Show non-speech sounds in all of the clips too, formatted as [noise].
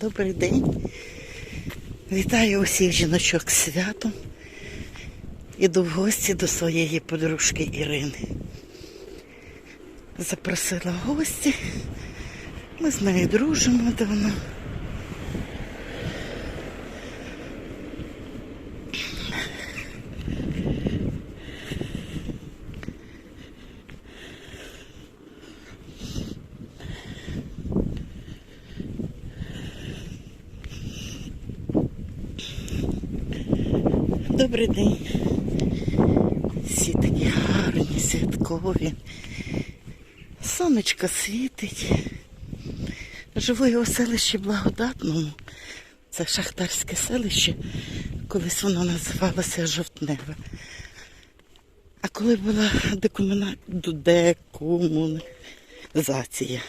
Добрий день. Вітаю усіх жіночок з святом. Іду в гості до своєї подружки Ірини. Запросила в гості. Ми з нею дружимо давно. Добрий день. Всі такі гарні, святкові. Сонечко світить. Живу я у селищі Благодатному. Це шахтарське селище. Колись воно називалося Жовтневе. А коли була декомуна... декомунізація,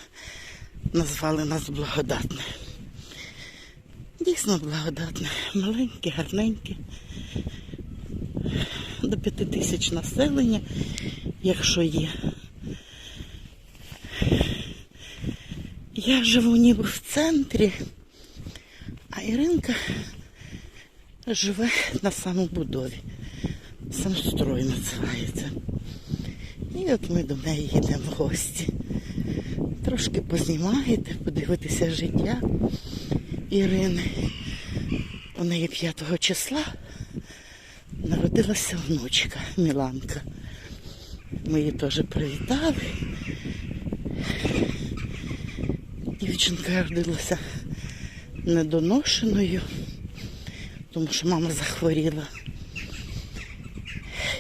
назвали нас Благодатне. Дійсно благодатне, маленьке, гарненьке. До п'яти тисяч населення, якщо є. Я живу ніби в центрі, а Іринка живе на самобудові. Самострой називається. І от ми до неї їдемо в гості. Трошки познімаєте, подивитися життя Ірини. У неї 5 числа народилася внучка Міланка. Ми її теж привітали. Дівчинка родилася недоношеною, тому що мама захворіла.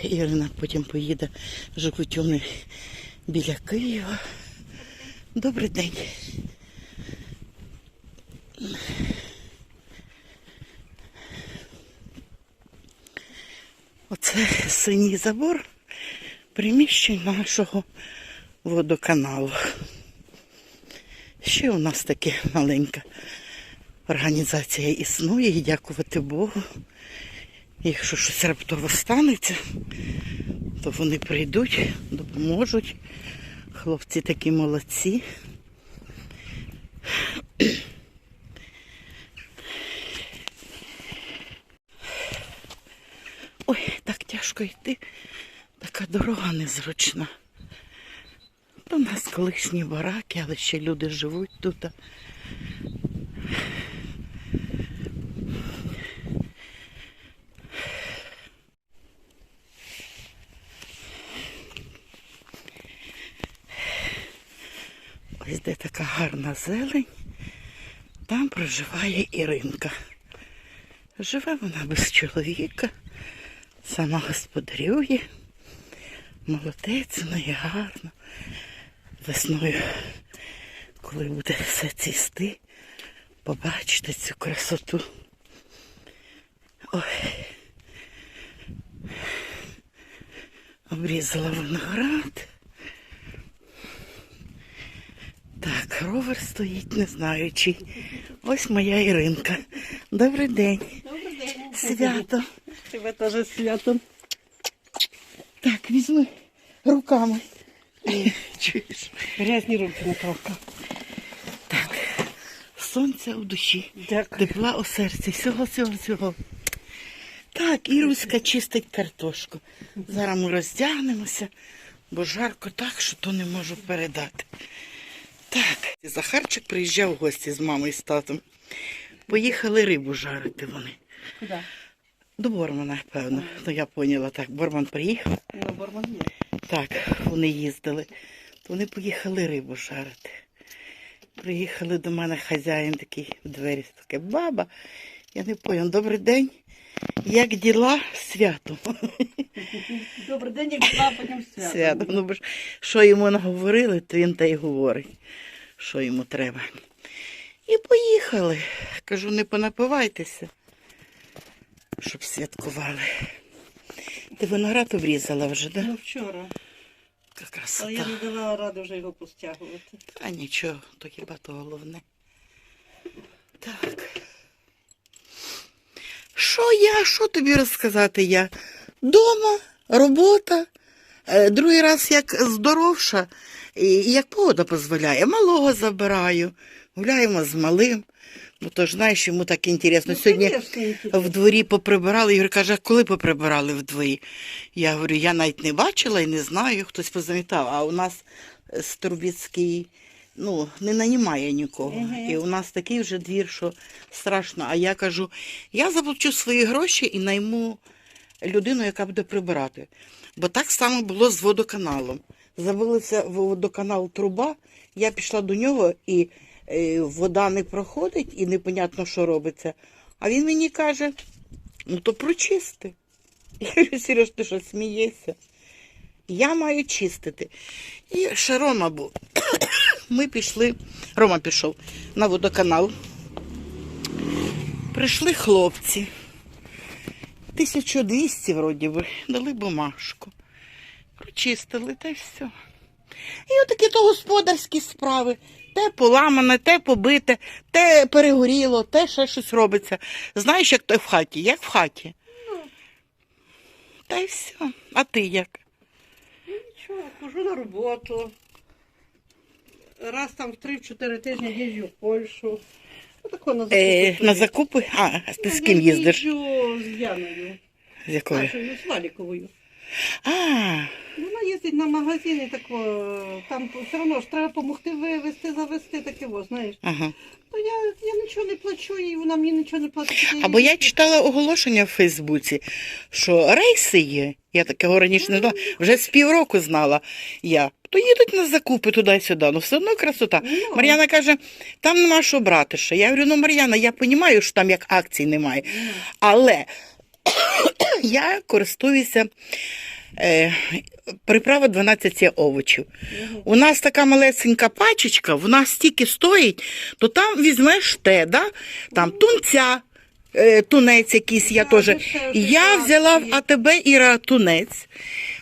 Ірина потім поїде, живуть вони біля Києва. Добрий день. Оце синій забор приміщень нашого водоканалу. Ще у нас таке маленька організація існує, і дякувати Богу. Якщо щось раптово станеться, то вони прийдуть, допоможуть. Хлопці такі молодці. Ой, так тяжко йти. Така дорога незручна. У нас колишні бараки, але ще люди живуть тут. Ось де така гарна зелень. Там проживає Іринка. Живе вона без чоловіка, сама господарює. Молодець, в неї гарно. Весною, коли буде все цісти, побачите цю красоту. Ой. Обрізала виноград. Так, ровер стоїть, не знаю чий. Ось моя Іринка. Добрий день. Добрий день. Свято. Тебе теж святом. Так, візьми руками. Чуєш? Грязні руки Наталка. Так. Сонця у душі. Дякую. Тепла у серці. Всього, всього, всього. Так, Іруська чистить картошку. Зараз ми роздягнемося, бо жарко так, що то не можу передати. Так, Захарчик приїжджав в гості з мамою і з татом. Поїхали рибу жарити вони. Куди? До Бормана, певно. Ну я поняла так. Борман приїхав. На Борман є. Так, вони їздили. То вони поїхали рибу жарити. Приїхали до мене хазяїн такий в двері, таке баба. Я не поняла, добрий день. Як діла? Свято. [laughs] Добрий день, як була, потім [laughs] свято. Свято. Ну, бо ж що йому наговорили, то він та й говорить, що йому треба. І поїхали. Кажу, не понапивайтеся, щоб святкували. Ти виноград обрізала вже, так? Да? Ну вчора. Яка Але я не дала ради вже його постягувати. А нічого, то хіба то головне. Так. Що я? Що тобі розказати я? Дома, робота. Е, Другий раз як здоровша, і як погода дозволяє, малого забираю. Гуляємо з малим. Бо то ж знаєш, йому так інтересно. Ну, Сьогодні конечно, інтересно. в дворі поприбирали. Ігор каже, коли поприбирали в дворі? Я говорю, я навіть не бачила і не знаю, хтось позамітав. А у нас е, Струбіцький ну, не нанімає нікого. Мгм. І у нас такий вже двір, що страшно. А я кажу, я заплачу свої гроші і найму людину, яка буде прибирати. Бо так само було з водоканалом. Забилася в водоканал труба, я пішла до нього і вода не проходить, і непонятно, що робиться. А він мені каже: ну то прочисти. [laughs] Я говорю, Сереж, ти що смієшся? Я маю чистити. І ще Рома був. [coughs] Ми пішли, Рома пішов на водоканал. Прийшли хлопці. 1200 вроді би, дали бумажку. Прочистили та й все. І отакі то господарські справи. Те поламане, те побите, те перегоріло, те ще щось робиться. Знаєш, як то в хаті? Як в хаті? Та й все. А ти як? Нічого, хожу на роботу. Раз там в 3-4 тижні їжджу в Польщу. Отако на закупи. Е, на закупи? А, ти з ким я їздиш? їжджу з Яною. З якою? Нашою, з Валіковою. А, Вона їздить на магазин і тако, там все одно ж треба допомогти вивезти, завести таке, во, знаєш. ага. То я, я нічого не плачу, і вона мені нічого не платить. Або я читала оголошення в Фейсбуці, що рейси є. Я такого раніше не знала. Вже з півроку знала я. То їдуть на закупи туди-сюди. Ну все одно красота. Ну. Мар'яна каже, там нема що брати ще. Я говорю, ну Мар'яна, я розумію, що там як акцій немає. Але [coughs] я користуюся е, приправа 12 є овочів. У нас така малесенька пачечка, вона стільки стоїть, то там візьмеш те, да? там тунця, е, тунець якийсь я теж. Я взяла в. АТБ Іра тунець.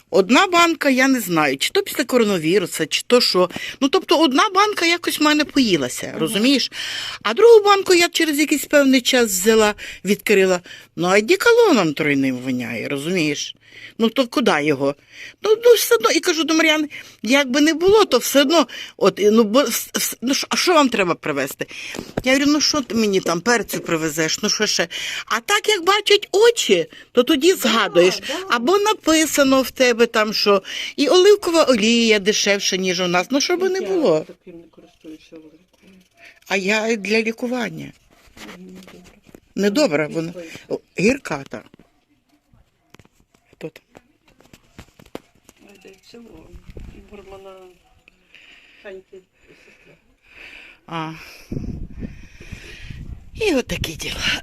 Одна банка, я не знаю, чи то після коронавірусу, чи то що. Ну, тобто, одна банка якось в мене поїлася, розумієш? А другу банку я через якийсь певний час взяла, відкрила. Ну, а діколоном тройним воняє, розумієш? Ну, то куди його? Ну, ну все одно, і кажу до Мар'яни, як би не було, то все одно, от, ну, бо, ну, а що вам треба привезти? Я говорю, ну що ти мені там перцю привезеш, ну що ще? А так, як бачать очі, то тоді згадуєш. Або написано в тебе там, що і оливкова олія дешевша, ніж у нас. Ну, що би не Я було. таким не користуюся великою. А я для лікування. Мені не добре. Недобре, вона гірката. Хто там? Цього, Бурмана Таньки сестра. А. І отакі діла.